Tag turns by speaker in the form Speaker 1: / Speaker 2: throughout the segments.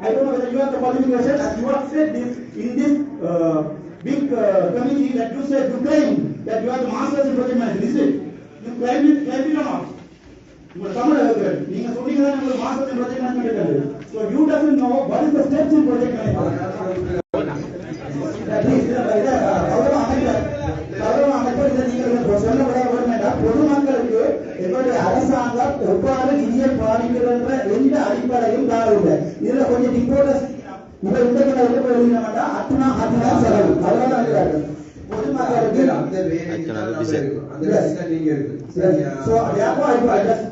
Speaker 1: I don't know whether you have the qualification as you have said this in this uh, big uh, committee that you said you claim that you are the masters in project management. Is it? You claim it, claim it or not? உங்க தமிழ் இருக்கிறது நீங்க சொன்னீங்க தான் உங்களுக்கு master in project management இருக்காது so you doesn't know what is the steps in project management எவ்வாறு நிதியை பாதிக்கிறன்ற எந்த அடிப்படையும் தாரவில்லை இதுல கொஞ்சம் இந்த எழுதின அத்துனா அத்துனா செலவு. அதனால just-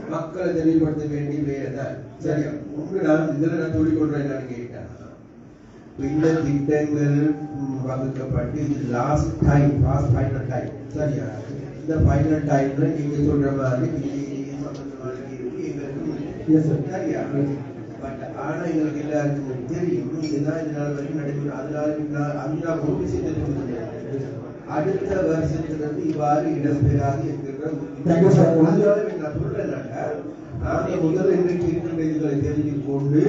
Speaker 2: மக்களை தெளிவுபடுத்த வேண்டிய வேலை தான். சரியா? உங்க நான் இதுல நான் சொல்லிக் கொள்றேன் என்னன்னு கேட்டா, இந்த திட்டங்கள் வகுக்கப்பட்டு இது last time last final time சரியா? இந்த ஃபைனல் டைம்ல நீங்க சொல்ற மாதிரி எங்களுக்கு
Speaker 1: Yes,
Speaker 2: பட் எங்களுக்கு எல்லாருக்கும் தெரியும் இதுதான் வரைக்கும் நடைபெறும் அதனால அந்த ஒரு அடுத்த வருஷத்திலிருந்து இவ்வாறு இடம்பெறாது என்கிற அதனால நான் சொல்றேன்னாக்கா முதல் இன்றைக்கு இருக்கின்ற இதுகளை கொண்டு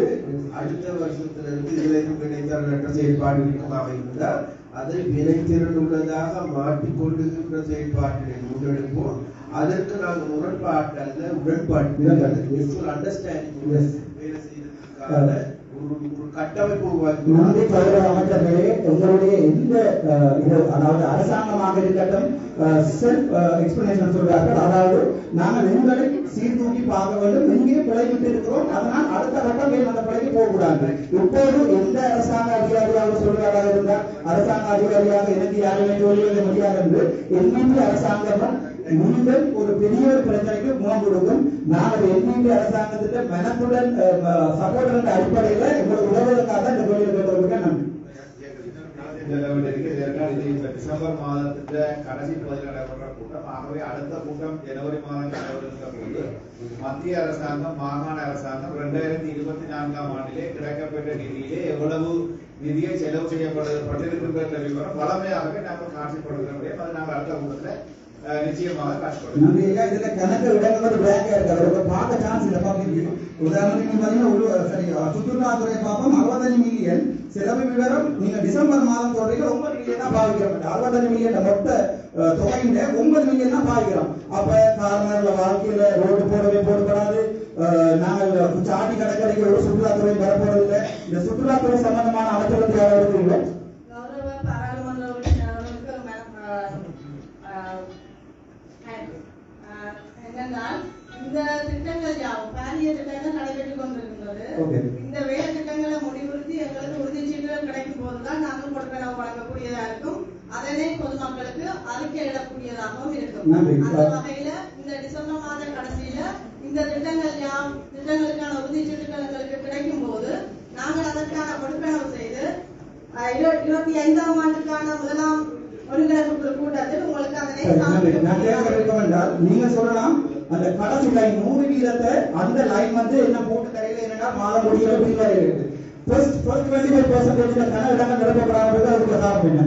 Speaker 2: அடுத்த வருஷத்திலிருந்து இதுல வினைத்திறனற்ற செயல்பாடு இருக்குமாக இருந்தால் அதை வினைத்திறன் உள்ளதாக மாற்றிக்கொள்ளுகின்ற செயல்பாட்டினை முன்னெடுப்போம் அதற்கு நாங்கள் முரண்பாட்டு அல்ல உடன்பாட்டு அண்டர்ஸ்டாண்டிங். வேலை செய்யறதுக்கான
Speaker 1: உங்களுடைய எந்த அதாவது அரசாங்கமாக இருக்கட்டும் செல்ஃப் எக்ஸ்பிளனேஷன் சொல்றார்கள். அதாவது நாங்கள் எங்களை சீர்தூக்கி பார்க்க வேண்டும். எங்கே பிழைவிட்டு இருக்கிறோம். அதனால் அடுத்த கட்டம் மேல் அந்த பிழைக்கு போகக்கூடாது. இப்போது எந்த அரசாங்க அதிகாரியாக சொல்வதாக இருந்தால் அரசாங்க அதிகாரியாக எனக்கு யாருமே சொல்லிவிட முடியாது என்று என்கின்ற அரசாங்கம் நீங்கள் ஒரு பெரிய ஒரு பிரச்சனைக்கு முகம் கொடுக்கும். நாங்கள் என்கின்ற அரசாங்கத்திட்ட மனத்துடன் சப்போர்ட் என்ற அடிப்படையில் எங்களுக்கு உதவுவதற்காக தான் இந்த கோயிலை கேட்டவர்களுக்கு நன்றி.
Speaker 3: டிசம்பர் மாதத்துல கடைசி பகுதியில் நடைபெற கூட்டம் ஆகவே அடுத்த கூட்டம் ஜனவரி மாதம் நடைபெறுகின்ற போது மத்திய அரசாங்கம் மாகாண அரசாங்கம் இரண்டாயிரத்தி இருபத்தி நான்காம் ஆண்டிலே கிடைக்கப்பட்ட நிதியிலே எவ்வளவு நிதியை செலவு செய்யப்பட்டிருக்கின்ற என்ற விவரம் வளமையாகவே நாங்கள் காட்சிப்படுகிற முடியும் அது நாங்கள் அடுத்த கூட்டத்தில் நிச்சயமாக காட்சிப்படுவோம்
Speaker 1: இதுல கணக்கு இடங்கள் ஒரு இருக்காது ஒரு சான்ஸ் இல்லை பார்க்க உதாரணத்துக்கு பாத்தீங்கன்னா சரி சுற்றுலாத்துறை பார்ப்போம் அறுபத்தஞ்சு மில்லியன் செலவு விவரம் நீங்க டிசம்பர் மாதம் சொல்றீங்க ஒன்பது மில்லியன் தான் பாவிக்கிறோம் அறுபத்தஞ்சு மில்லியன் மொத்த தொகையில ஒன்பது மில்லியன் தான் பாவிக்கிறோம் அப்ப காரணம் வாழ்க்கையில ரோடு போடவே போடப்படாது நாங்கள் சாதி கடற்கரைக்கு ஒரு சுற்றுலாத்துறை வரப்போறதில்லை இந்த சுற்றுலாத்துறை சம்பந்தமான அமைச்சர்கள்
Speaker 4: என்னென்றால் இந்த திட்டங்கள் யாவும் பாரிய திட்டங்கள் நடைபெற்றுக் கொண்டிருக்கின்றது. இந்த வேலை திட்டங்களை முடிவுறுத்தி எங்களுக்கு உறுதிச்சீட்டுகள் கிடைக்கும் போதுதான் நாங்கள் கொடுக்கணும் வழங்கக்கூடியதா இருக்கும். அதனை பொதுமக்களுக்கு அறிக்கையிடக்கூடியதாகவும் இருக்கும்.
Speaker 1: நன்றி.
Speaker 4: அந்த வகையில இந்த டிசம்பர் மாத கடைசியில இந்த திட்டங்கள் யாம் திட்டங்களுக்கான உறுதிச்சீட்டுகள் எங்களுக்கு கிடைக்கும் போது நாங்கள் அதற்கான கொடுப்பனவு செய்து இருபத்தி ஐந்தாம் ஆண்டுக்கான முதலாம் ஒருங்கிணைப்பு கூட்டத்தில் உங்களுக்கு அதனை
Speaker 1: என்றால், நீங்க சொல்லலாம் அந்த கடைசி லைன் நூறு வீதத்தை அந்த லைன் வந்து என்ன போட்டு தரையில என்னன்னா மாதம் முடியல பிரிவாக இருக்குது. First first twenty five percentage கன இடங்கள் நிரப்பப்படாமல் அதுக்கு காரணம் என்ன?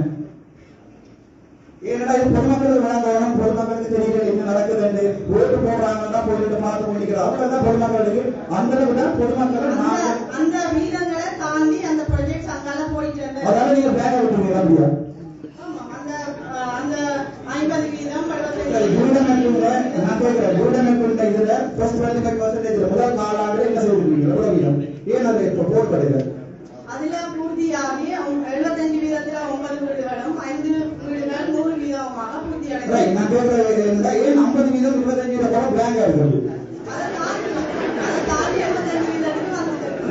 Speaker 1: ஏன்னா இது பொதுமக்களுக்கு வழங்கணும் பொதுமக்களுக்கு தெரியல என்ன நடக்குதுன்னு ஓட்டு போடுறாங்கன்னா போயிட்டு பார்த்து முடிக்கிறோம் அவ்வளவுதான் பொதுமக்களுக்கு அந்த அளவு தான் பொதுமக்களை
Speaker 4: அந்த வீதங்களை தாண்டி அந்த ப்ராஜெக்ட் அங்கால போயிட்டு.
Speaker 1: அதனால நீங்க பேக விட்டுருங்க அப்படியா
Speaker 4: ஆமா, அந்த அஹ், அந்த ஐம்பது வீதம்
Speaker 1: சரி, பூடமைப்புல, கேட்கிறேன், பூடமைப்புல இதுல first 25% இதுல முதல் காலாண்டுல என்ன செய்திருக்கீங்க? வீதம்? ஏன் அதை இப்ப போடப்படுது?
Speaker 4: அதுல பூர்த்தியாகி எழுபத்தஞ்சு வீதத்துல ஒன்பது வீடுகளும் ஐந்து வீடுகள் நூறு வீதமாக பூர்த்தி அடைந்தது
Speaker 1: நான் என்னன்னா, ஏன் 50 வீதம், 25 வீதம்
Speaker 4: வந்தது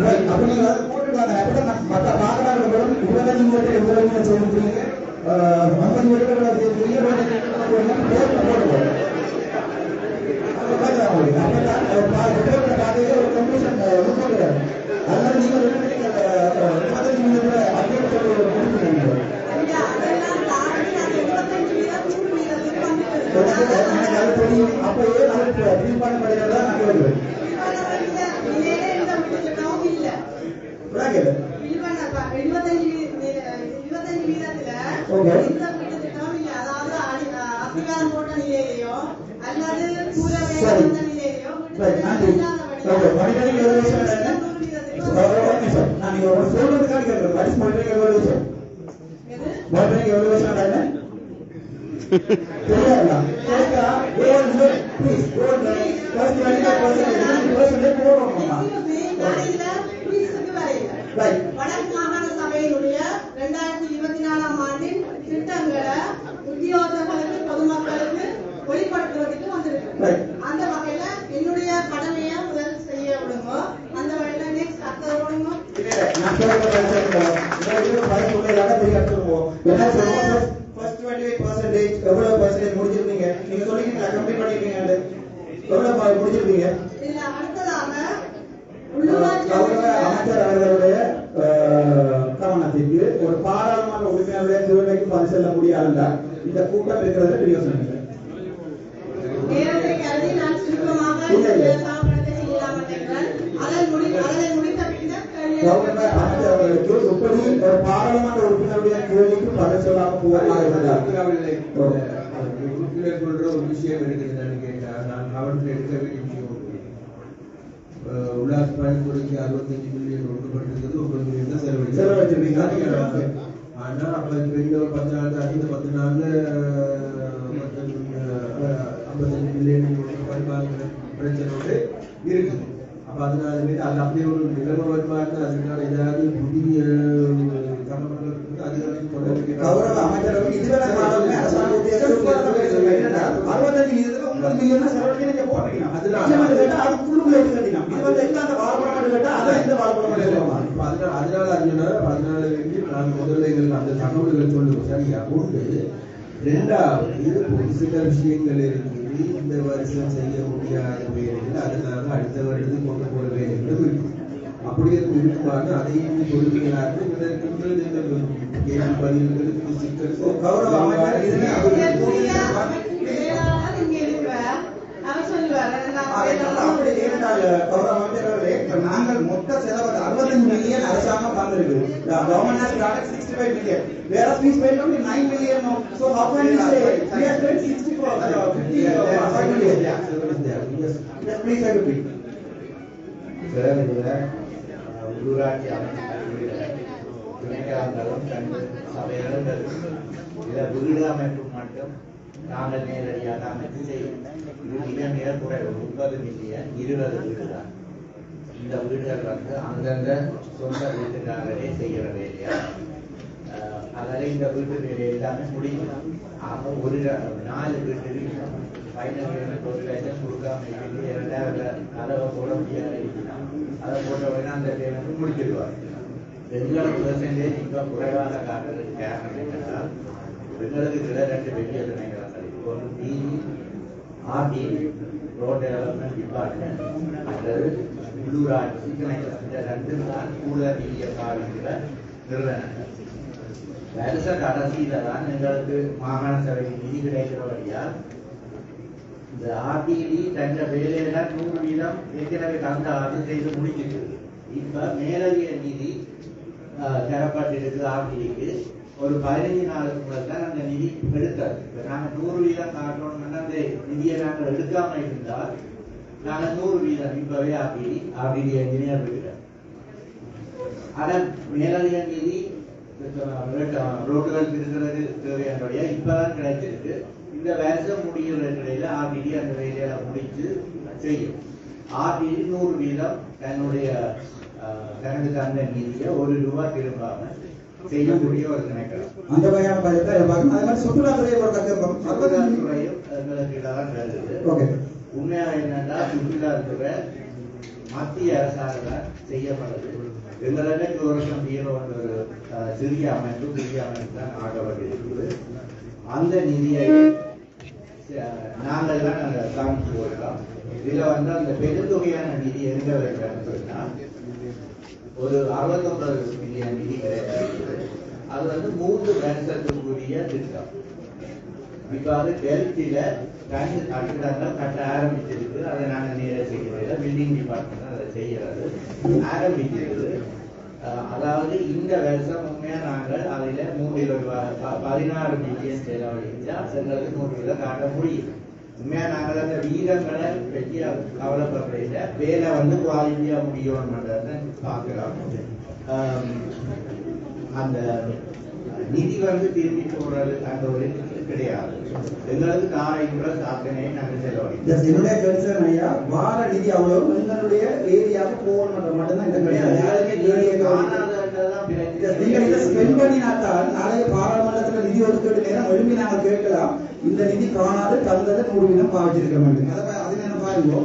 Speaker 1: Right, அப்ப நீங்க போட்டுட்டாங்க. பாக்குறாங்களும் 25 வீதத்துல 20 வீதம் செய்திருக்கீங்க, ஆஹ், 50 வீதத்துல செய்திருக்கீங்க, 25 வீதத்துல போட்டு போடுங்க. அது கேட்கலாம் உங்களுக்கு. ஒரு அதனால நீங்க ரெண்டு பேரும், அஹ், அஹ், 25 வீதத்துல update சொல்லி ஏன்
Speaker 4: அதாவது அல்லது கூரை வேலை
Speaker 1: சரி.
Speaker 4: வந்த நிலையிலையோ
Speaker 1: Right, நன்றி.
Speaker 4: இல்லாதபடியா
Speaker 1: Okay, மனிதனுக்கு எவ்வளவு விஷயம் என்ன?
Speaker 4: நூறு வீதத்துக்கு
Speaker 1: ஒரு நிமிஷம். நான் நீங்க ஒரு சொல்றதுக்காக கேட்கறேன் வாட் இஸ் மானிட்டரிங் எவல்யூஷன்
Speaker 4: எது
Speaker 1: மானிட்டரிங் எவல்யூஷன் என்ன தெரியாதா கேட்கா don't look please don't first 25% percentage போடுறோம்
Speaker 4: நான் இதுல குயிஸுக்கு வரையில.
Speaker 1: ரைட்
Speaker 4: வடக்கு மாகாண சபையினுடைய இரண்டாயிரத்தி இருபத்தி நாலாம் ஆண்டின் திட்டங்களை உத்தியோகர்களுக்கு பொதுமக்களுக்கு வெளிப்படுத்துவதற்கு வந்திருக்கு
Speaker 1: Right.
Speaker 4: அந்த வகையில என்னுடைய கடமையை முதல் செய்ய விடுங்க அந்த வகையில நெக்ஸ்ட் அடுத்த விடுங்க
Speaker 1: நான் சொல்றது கேட்கணும் இந்த பதினொன்று இல்லாத பெரிய எடுத்துருவோம் என்ன சொல்லுவோம் ஃபர்ஸ்ட் 25% எவ்வளவு பர்சன்டேஜ் முடிச்சிருக்கீங்க நீங்க சொல்லிருக்கீங்களா கம்ப்ளீட் பண்ணிருக்கீங்க எவ்வளவு முடிச்சிருக்கீங்க
Speaker 4: இதுல அடுத்ததாக
Speaker 1: அமைச்சர் அவர்களுடைய கவனத்திற்கு ஒரு பாராளுமன்ற உறுப்பினருடைய திருவிழைக்கு பரிசெல்ல முடியாதுண்டா இந்த கூட்டம் இருக்கிறதுல பெரிய இருந்தார்
Speaker 2: உறுப்பினர் சொல்ற ஒரு விஷயம் இருக்குது என்னன்னு கேட்டா நான் கவனத்தில் எடுக்க வேண்டிய விஷயம் ஒன்று. அஹ் உல்லாஸ் பயன்படுத்தி அறுபத்தஞ்சு மில்லியன் ஒதுக்கப்பட்டிருக்கிறது ஒன்பது மில்லியன் தான் செலவழிச்சு
Speaker 1: செலவழிச்சிருக்கீங்க.
Speaker 2: ஆனா அப்ப இப்ப இந்த ஒரு பத்து நாள் தாண்டி இந்த பத்து நாள்ல ஐம்பத்தஞ்சு மில்லியன் பிரச்சனை இருக்குது. அப்ப அதனால அது அப்படியே ஒரு நிலைமை வருமாறு அதுக்கான ஏதாவது புதிய கவனங்கள் இருக்குது அது வந்து தொடர்ந்து
Speaker 1: கௌரவ அமைச்சர் அவர்கள் இதுவரை காலமே அரசாங்க உத்தியோகஸ்தர்கள் என்னன்னா, 65 வீதத்துல 9 மில்லியன் செலவழிக்க நீங்க போடுறீங்க.
Speaker 2: அதுல-
Speaker 1: அதுக்குள்ளுக்குள்ள இருக்கு கட்டினா. இது வந்து எல்லாம் அந்த வாழைப்பழம் மட்டும் கேட்டா, அதான் இந்த வாழைப்பழம் மட்டும் சொல்லுவாங்க.
Speaker 2: இப்ப அதனால அதனால அர்ஜுனா பதினாலு வந்து நான் முதல்ல எங்களுக்கு அந்த தகவல்கள் சொல்லுவோம் சரியா? ஒன்று ரெண்டாவது ஒரு சில விஷயங்கள் இருக்குது இந்த வருஷம் செய்ய முடியாத வேலைகள் அதனால அடுத்த வருடத்துக்கு கொண்டு போற வேலைகள் இருக்கு அப்படி அது இருக்குமாறு அதையும் சொல்லுகிறார்கள் இதற்கு இந்த கேள்வி பதில்களுக்கு சிக்கல்
Speaker 1: நாங்கள் மொத்த செலவு 65 மில்லியன் அரசாங்கம் தந்திருக்கு. The government has started 65 million. Whereas we spent only 9 million now. So how can we say we have spent 60 crore, 50 crore, 5 million? Yes, please, I repeat.
Speaker 5: Sir இதுல அஹ், உள்ளூராட்சி அமைப்புகளில் துணைக்காரங்களும் கண்டு சபைகளும் இருக்கு. வீடு அமைப்பு மட்டும் நாங்கள் நேரடியாக அமைத்து செய்யும் மிக மிக குறைவு முப்பது மில்லியன் இருபது வீடு தான் இந்த வீடுகள் வந்து அந்தந்த சொந்த வீட்டுக்காரரே செய்கிற வேலையா அதால இந்த வீட்டு வேலை எல்லாமே முடியும். அப்போ ஒரு நாலு வீட்டுக்கு ஃபைனல் பேமெண்ட் ஒரு லட்சம் கொடுக்காம இருந்து இரண்டாவது அளவை போட முடியாது. அதை போட்ட உடனே அந்த பேமெண்ட் முடிச்சிடுவார் எங்களுக்கு பெர்சன்டேஜ் இப்போ குறைவாக காட்டுறதுக்கு காரணம் என்னென்றால் எங்களுக்கு இருக்கிற ரெண்டு பெரிய துணைகள் ஒன்று TV RD road development department அல்லது உள்ளூராட்சி இந்த ரெண்டு தான் கூடுதல் நிதியை பாதிக்கிற நிறுவனங்கள். வருஷ கடைசியில தான் எங்களுக்கு மாகாண சபை நிதி கிடைக்கிறபடியால் இந்த ஆர்டிடி தங்க வேலையில நூறு வீதம் ஏற்கனவே தந்த ஆண்டு செய்து முடிச்சிட்டு இப்ப மேலதிக நிதி தரப்பட்டிருக்கு ஆர்டிடிக்கு ஒரு பதினஞ்சு நாளுக்கு முதல் தான் அந்த நிதி எடுத்தாரு இப்ப நாங்க நூறு வீதம் காட்டணும்னா அந்த நிதியை நாங்கள் எடுக்காம இருந்தால் நாங்க நூறு வீதம் இப்பவே ஆர்டிடி ஆர்டிடி என்ஜினியர் இருக்கிறார் அதன் மேலதிக நிதி ரோடுகள் இருக்கிறது தேவையானுடைய இப்பதான் கிடைச்சிருக்கு. இந்த வருஷம் முடிகிற நிலையில ஆர்டிடி அந்த வேலையில முடிச்சு செய்யும். ஆர்டிடி நூறு வீதம் தன்னுடைய தனது தந்த நிதியை ஒரு ரூபாய் திரும்பாம செய்யக்கூடிய ஒரு திணைக்களம்
Speaker 1: அந்த வகையான மாதிரி சுற்றுலாத்துறை ஒரு கத்திருக்கோம்.
Speaker 5: சுற்றுலாத்துறையும் எங்களுக்கு தான் வருது
Speaker 1: ஓகே.
Speaker 5: உண்மையா என்னன்னா சுற்றுலாத்துறை மத்திய அரசாங்கம் செய்யப்படுது. எங்களுக்கு டூரிசம் பீரோ ஒரு சிறிய அமைப்பு பெரிய அமைப்பு தான் ஆகப்பட்டிருக்குது அந்த நிதியை நாங்கள் தான் அந்த காமிச்சு போடலாம் இதுல வந்து அந்த பெருந்தொகையான நிதி எங்க வைக்கிறோம்னு சொன்னா ஒரு அறுபத்தொன்பது மில்லியன் நிதி கிடைச்சிருக்குது அது வந்து மூன்று வருஷத்துக்குரிய திட்டம். இப்போ அது டெல்டில ரெண்டு கட்டிடங்கள் கட்ட ஆரம்பிச்சிருக்கு. அதை நாங்கள் நேர செய்யறது பில்டிங் டிபார்ட்மெண்ட் அதை செய்யறது ஆரம்பிச்சிருக்கு அதாவது இந்த வருஷம் உண்மையா நாங்கள் அதில் மூன்று பதினாறு மில்லியன் செலவழிச்சா எங்களுக்கு நூறு வீதம் காட்ட முடியும். உண்மையா நாங்கள் அந்த வீரங்களை பற்றி கவலைப்படுறதில்ல வேலை வந்து குவாலிட்டியா முடியும்ன்றதை பார்க்கலாம் அந்த நிதி வந்து திரும்பி போடுறது அந்த ஒரு கிடையாது. எங்களுக்கு கூட சாத்தனை நாங்கள்
Speaker 1: Yes, என்னுடைய கன்சர்ன் ஐயா வார நிதி அவ்வளவு எங்களுடைய ஏரியாவுக்கு போகணும் மட்டும்தான் இந்த கிடையாது நீங்க இதை ஸ்பெண்ட் பண்ணினாத்தான் நாளைய பாராளுமன்றத்துல நிதி ஒதுக்கீடு நேரம் எழுப்பி நாங்க கேட்கலாம். இந்த நிதி காணாது தந்ததை நூறு வீதம் பாவிச்சிருக்க மாட்டேங்க அதை என்ன பாருங்க.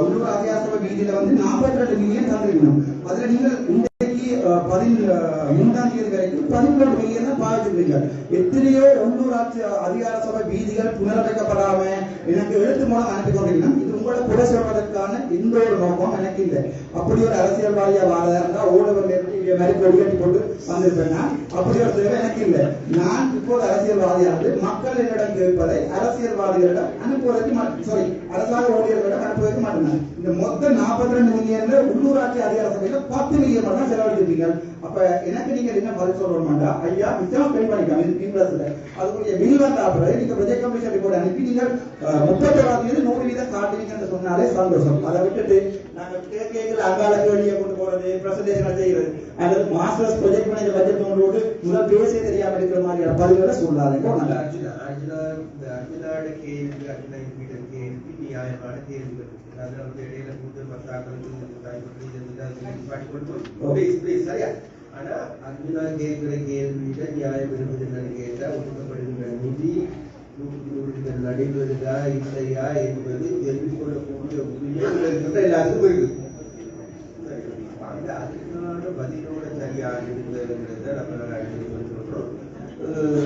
Speaker 1: உள்ளூர் அதிகாரசபை வீதியில வந்து நாற்பத்தி ரெண்டு மில்லியன் தந்திருக்கணும். அதுல நீங்கள் இன்றைக்கு அஹ், பதின் அஹ், மூன்றாம் தேதி வரைக்கும் பதினொன்று தான் பாவிச்சிருக்கீங்க எத்தனையோ உள்ளூராட்சி அதிகார சபை வீதிகள் புனரமைக்கப்படாம எனக்கு எழுத்து மூலம் அனுப்பி கொண்டீங்கன்னா இது உங்களை குறை சொல்வதற்கான எந்த ஒரு நோக்கம் எனக்கு இல்லை. அப்படி ஒரு அரசியல்வாதியா வாழ இருந்தா ஊடகம் இங்கே மாதிரி வடிகட்டி கொண்டு வந்திருப்பேன்னா அப்படி ஒரு தேவை எனக்கு இல்லை. நான் இப்போது அரசியல்வாதியானது மக்கள் என்னிடம் கேட்பதை அரசியல்வாதிகளிடம் அனுப்புவதற்கு சாரி அரசாங்க ஊழியர்களிடம் அனுப்புவதற்கு மாட்டேன் இந்த மொத்த நாற்பத்தி ரெண்டு மில்லியன்ல உள்ளூராட்சி அதிகார சபையில பத்து மில்லியன் மட்டும் தான் செலவழிச்சிருப்பீங்க. அப்ப எனக்கு நீங்க என்ன பதில் சொல்ல மாட்டா ஐயா நிச்சயமா பெண் பண்ணிக்கலாம் இது இன்வெஸ்ட்ல அதுக்குரிய பில் வந்த அப்புறம் நீங்க ப்ரொஜெக்ட் கமிஷன் ரிப்போர்ட் அனுப்பி நீங்க முப்பத்தோராம் தேதி நூறு வீதம் காட்டுவீங்கன்னு சொன்னாலே சந்தோஷம். அதை விட்டுட்டு நாங்க கேட்கல அங்கால கேள்வியை கொண்டு போறது பிரசன்டேஷன் செய்யறது அல்லது மாஸ்டர்ஸ் ப்ரொஜெக்ட் பண்ணி பட்ஜெட் கொண்டு முதல் பேசே தெரியாம இருக்கிற மாதிரியான பதில்களை சொல்லாதீங்க
Speaker 2: அர்ஜுனா,
Speaker 1: நல்லா
Speaker 2: அர்ஜுனா, அர்ஜுனா, இந்த அர்ஜுனாவோட கேள்வி, அர்ஜுனா என்கிட்ட கேள்வி நியாயமான கேள்விகள். அதுல வந்து இடையில கூட்டு பத்தாக்களுக்கு இது தாய்மொழி, இது இது அது இது பாடி கொண்டு போ. Please, please, சரியா? ஆனா அர்ஜுனா கேட்கிற கேள்வியில நியாயம் இருப்பது என்னன்னு கேட்டா ஒதுக்கப்படுகின்ற நிதி நூற்றுக்கு நடைபெறுதா இல்லையா என்பது தெரிந்து கொள்ளக்கூடிய உரிமை உள்ள எல்லாருக்கும் இருக்கு அந்த அதுக்கான பதிலோட சரியா இருந்ததுங்கிறத சொல்றோம்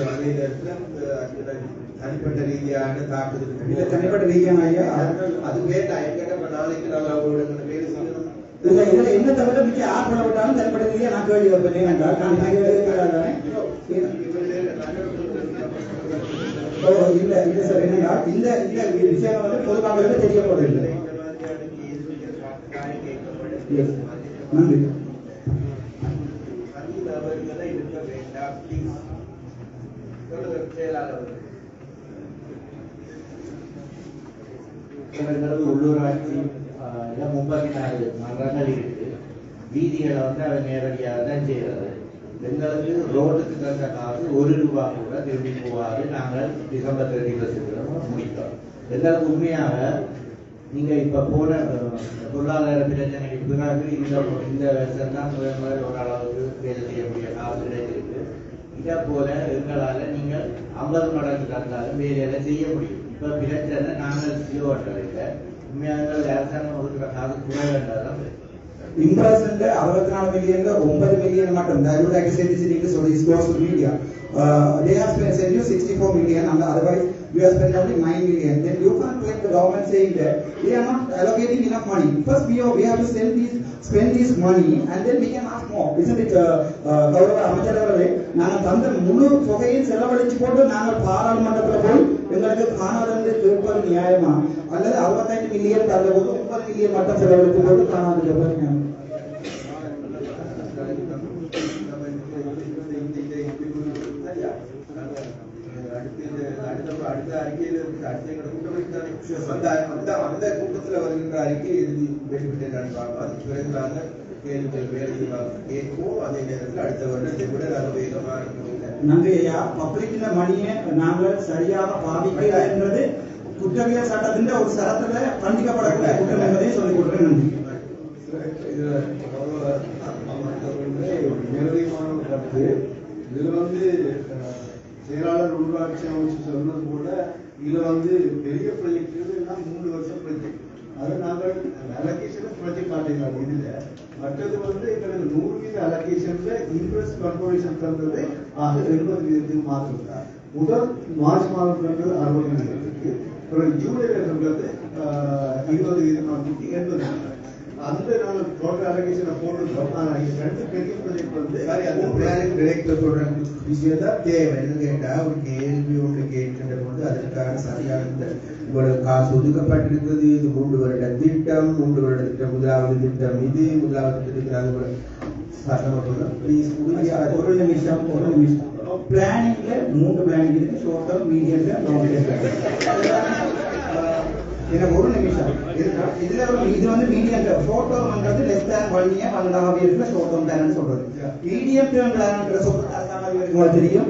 Speaker 2: அதே தனிப்பட்ட ரீதியான தாக்குதல்
Speaker 1: தனிப்பட்ட ரீதியான ஐயா
Speaker 2: அது- என்கிட்ட இப்ப நாளைக்கு அவங்களோட வேலை செய்யணும்
Speaker 1: இதுல என்ன தவிர மிக்க யார் விட்டாலும் தனிப்பட்ட ரீதியா நான் கேள்வி வைப்பேன் நான் இல்ல இல்ல சார் என்னன்னா இந்த இந்த விஷயம் வந்து பொதுமக்களுக்கு தெரியப்படுது தெரியப்படவில்லை நன்றி.
Speaker 5: உள்ளூராட்சி ஆஹ், இல்ல முப்பத்தி இருக்கு வீதிகளை வந்து அதை நேரடியாக தான் செய்யறது. எங்களுக்கு ரோடுக்கு தந்த காசு ஒரு ரூபாய் கூட திரும்பி போகாது. நாங்கள் டிசம்பர் தேர்ட்டி ஃபர்ஸ்ட் முடித்தோம். எங்களுக்கு உண்மையாக நீங்க இப்ப போன பொருளாதார பிரச்சனைக்கு பிறகு இந்த இந்த வருஷம் தான் முதல் முதல் ஓரளவுக்கு வேலை செய்யக்கூடிய காசு கிடைச்சிருக்கு. இதை போல எங்களால் நீங்கள் ஐம்பது மடங்கு தந்தாலும் வேலையில செய்ய முடியும். இப்ப பிரச்சனை நாங்கள் ஜீரோ இல்லை. உண்மையாக அரசாங்கம் ஒதுக்குற காசு குறைவேண்டதான்
Speaker 1: இம்ப்ரெஷன்ல அறுபத்தி நாலு மில்லியன்ல ஒன்பது மில்லியன் மட்டும் I would like to say this in English so this goes to media. Uh, they have spent sent you 64 million and otherwise you have spent only 9 million. Then you can't claim the government saying that they are not allocating enough money. First we, are, we have to spend these spend this money and then we can ask more. Isn't it? Uh, uh, கௌரவ அமைச்சர் அவர்களே நாங்கள் தந்த முழு தொகையும் செலவழிச்சு போட்டு நாங்கள் பாராளுமன்றத்துல போய் எங்களுக்கு காணாதென்று கேட்பது நியாயமா அல்லது அறுபத்தைந்து மில்லியன் தந்த போது இங்கே மில்லியன் மட்டும் செலவழித்து போட்டு காணாது கேட்பது நியாயமா
Speaker 2: அந்த கூட்டத்தில் வருகின்ற அறிக்கை எழுதி வெளிப்பட்டு அதுக்கு பிறகு நாங்கள் கேள்விகள் வேலை கேட்போம் அதே நேரத்தில் அடுத்த வருடத்தை விட நாங்கள் வேகமாக
Speaker 1: பப்ளிக்ல மணியை நாங்கள் சரியாக பாதிக்கல குற்றவியல் சட்டத்தின் ஒரு சரத்துல கண்டிக்கப்படக்கூடிய குற்றம் என்பதையும் சொல்லிக் கொடுக்கிறேன் நன்றி.
Speaker 6: ஒரு கருத்து இதுல வந்து செயலாளர் உள்ளாட்சி அமைச்சு சொன்னது போல இதுல வந்து பெரிய ப்ராஜெக்ட் மூணு வருஷம் ப்ராஜெக்ட் அது நாங்கள் அலோகேஷன் ப்ராஜெக்ட் காட்டினாங்க இதுல மற்றது வந்து எங்களுக்கு நூறு வீத அலோகேஷன்ல இன்ட்ரெஸ்ட் கார்பரேஷன் தந்தது ஆக எழுபது வீதத்துக்கு மாற்றம் முதல் மார்ச் மாதம் தந்தது அறுபது தந்தது அஹ், இருபது கூட்டி எண்பது. அந்த நாங்கள் டோட்டல் அலோகேஷனை போட்டுருக்கோம் ஆனா இது ரெண்டு பெரிய ப்ராஜெக்ட் வந்து
Speaker 2: பிளானிங் டிரெக்டர் சொல்ற விஷயம் தான் தேவை. என்ன கேட்டா ஒரு கேள்வி ஒன்று கேட்கின்ற போது அதற்கான சரியான இந்த இவ்வளவு காசு ஒதுக்கப்பட்டிருக்கிறது இது மூன்று வருட திட்டம் மூன்று வருட திட்டம் முதலாவது திட்டம் இது முதலாவது திட்டம் அது சட்டமன்றம் ப்ளீஸ்
Speaker 1: ஒரு நிமிஷம். ஒரு நிமிஷம். பிளானிங்ல மூணு பிளானிங் இருக்கு. Short term medium term long term எனக்கு ஒரு நிமிஷம். இதுல இது வந்து medium term short டேர்ம்ன்றது less than one year and half இயர்ஸ்ல ஷார்ட் டேர்ம் பிளான் சொல்றது. மீடியம் டேர்ம் பிளான்ன்ற சொல்றது அரசாங்கம் உங்களுக்கு தெரியும்.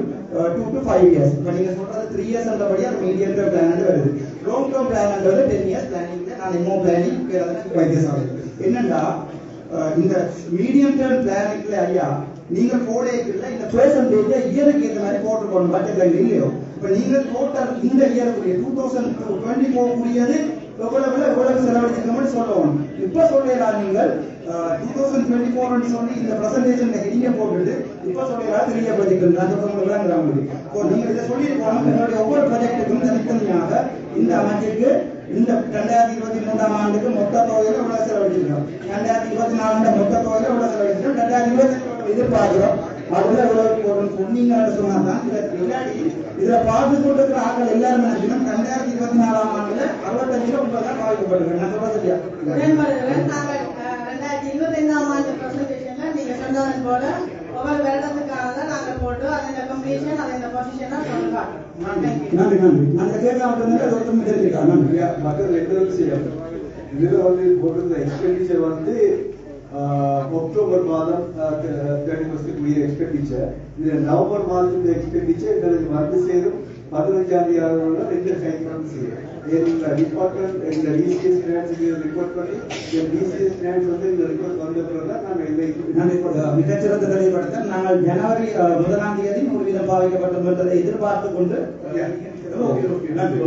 Speaker 1: டூ டு ஃபைவ் இயர்ஸ் இப்போ நீங்க சொல்றது த்ரீ இயர்ஸ் படி அது மீடியம் டேர்ம் பிளான் வருது. லாங் டேர்ம் பிளான்ன்றது டென் இயர்ஸ் பிளானிங் நான் எம்ஓ பிளானிங் வைத்தியசாலை. என்னண்டா இந்த மீடியம் டேர்ம் பிளானிங்ல ஐயா நீங்க போடேக்குள்ள இந்த பெர்சன்டேஜ் இயருக்கு ஏற்ற மாதிரி போட்டுக்கணும் பட்ஜெட்ல இல்லையோ? இப்ப நீங்க டோட்டல் இந்த இயருக்குரிய டூ தௌசண்ட் டுவெண்ட்டி போகக்கூடியது கூடியது எவ்வளவு எவ்வளவு செலவழிச்சிருக்கோம்னு சொல்லணும். இப்ப சொல்லலாம் நீங்கள்? டூ தௌசண்ட் டுவெண்ட்டி ஃபோர் சொல்லி இந்த பிரசன்டேஷன் ஹெடிங்க போட்டுட்டு இப்ப சொல்லலாம் தெரிய ப்ராஜெக்ட் நான் சொல்றவங்க உங்களுக்கு இப்போ நீங்க இதை சொல்லியிருக்கோம் என்னுடைய ஒவ்வொரு ப்ராஜெக்ட்டுக்கும் தனித்தனியாக இந்த அமைச்சுக்கு இந்த ரெண்டாயிரத்தி இருபத்தி மூன்றாம் ஆண்டுக்கு மொத்த தொகையில எவ்வளவு செலவழிச்சிருக்கோம்? ரெண்டாயிரத்தி இருபத்தி நாலு மொத்த தொகையில இருபத்தி எதிர்பார்க்கிறோம். அதுல சொன்னீங்கன்னு சொன்னாதான் இதுல பார்த்து கொண்டிருக்கிற ஆட்கள் எல்லாரும் ரெண்டாயிரத்தி இருபத்தி நாலாம் ஆண்டுல அறுபத்தஞ்சு தான் பாதிக்கப்பட்டிருக்கு நான் சொல்றது
Speaker 4: ரெண்டாயிரத்தி இருபத்தைந்தாம் ஆண்டு நீங்க சொன்னது போல ஒவ்வொரு நாங்கள் போட்டு கம்ப்ளீஷன் பொசிஷனை சொல்லி காட்டுறோம்
Speaker 1: நன்றி நன்றி அந்த கேட்க வந்து அது ஒருத்தர் தெரிஞ்சுக்கா நன்றி.
Speaker 6: மற்ற ரெண்டு இதுல வந்து போட்டிருந்த எக்ஸ்பெண்டிச்சர் வந்து ஆஹ், அக்டோபர் மாதம் தேர்ட்டி ஃபர்ஸ்ட்டுக்குரிய எக்ஸ்பெண்டிச்சர் இது நவம்பர் மாதத்துக்கு எக்ஸ்பெண்டிச்சர் எங்களுக்கு வந்து சேரும். பதினஞ்சாம் தேதி ரெண்டு வந்து சேரும். எங்க டிபார்ட்மெண்ட் எங்க டிசிஎஸ் கிராண்ட்ஸுக்கு ரிப்போர்ட் பண்ணி எங்க டிசிஎஸ் கிராண்ட்ஸ் வந்து இந்த ரிப்போர்ட் வந்த பிறகு தான் நாங்கள்
Speaker 1: இப்ப மிகச்சிறந்த தெளிவுபடுத்த நாங்கள் ஜனவரி முதலாம் தேதி நூறு வீதம் பாவிக்கப்பட்டோம் என்பதை எதிர்பார்த்து கொண்டு
Speaker 6: நன்றி.